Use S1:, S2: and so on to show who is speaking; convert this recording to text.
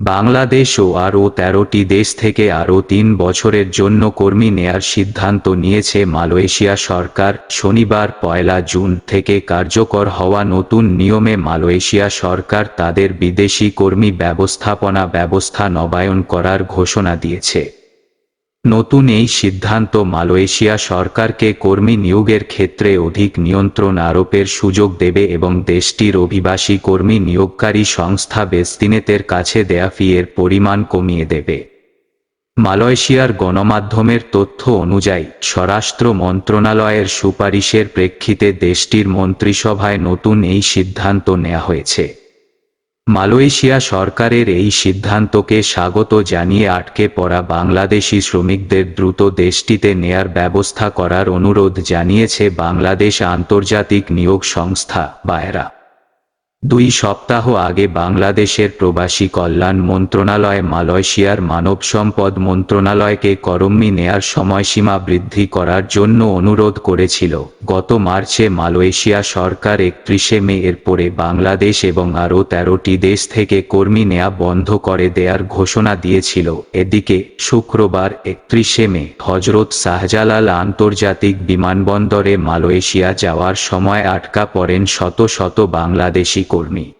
S1: বাংলাদেশ ও আরও তেরোটি দেশ থেকে আরও তিন বছরের জন্য কর্মী নেয়ার সিদ্ধান্ত নিয়েছে মালয়েশিয়া সরকার। শনিবার, পয়লা জুন থেকে কার্যকর হওয়া নতুন নিয়মে মালয়েশিয়া সরকার তাদের বিদেশি কর্মী ব্যবস্থাপনা ব্যবস্থা নবায়ন করার ঘোষণা দিয়েছে। নতুন এই সিদ্ধান্ত মালয়েশিয়া সরকারকে কর্মী নিয়োগের ক্ষেত্রে অধিক নিয়ন্ত্রণ আরোপের সুযোগ দেবে এবং দেশটির অভিবাসী কর্মী নিয়োগকারী সংস্থা বেস্তিনেতের কাছে দেয়া ফি-এর পরিমাণ কমিয়ে দেবে। মালয়েশিয়ার গণমাধ্যমের তথ্য অনুযায়ী, স্বরাষ্ট্র মন্ত্রণালয়ের সুপারিশের প্রেক্ষিতে দেশটির মন্ত্রিসভায় নতুন এই সিদ্ধান্ত নেওয়া হয়েছে। মালয়েশিয়া সরকারের এই সিদ্ধান্তকে স্বাগত জানিয়ে আটকে পড়া বাংলাদেশি শ্রমিকদের দ্রুত দেশটিতে নেয়ার ব্যবস্থা করার অনুরোধ জানিয়েছে বাংলাদেশ আন্তর্জাতিক নিয়োগ সংস্থা, বায়রা। দুই সপ্তাহ আগে বাংলাদেশের প্রবাসী কল্যাণ মন্ত্রণালয় মালয়েশিয়ার মানব সম্পদ মন্ত্রণালয়কে করম্মি নেয়ার সময়সীমা বৃদ্ধি করার জন্য অনুরোধ করেছিল। গত মার্চে মালয়েশিয়া সরকার একত্রিশে মে এর পরে বাংলাদেশ এবং আরও তেরোটি দেশ থেকে কর্মী নেয়া বন্ধ করে দেয়ার ঘোষণা দিয়েছিল। এদিকে, শুক্রবার একত্রিশে মে হজরত শাহজালাল আন্তর্জাতিক বিমানবন্দরে মালয়েশিয়া যাওয়ার সময় আটকা পড়েন শত শত বাংলাদেশি কর্মী।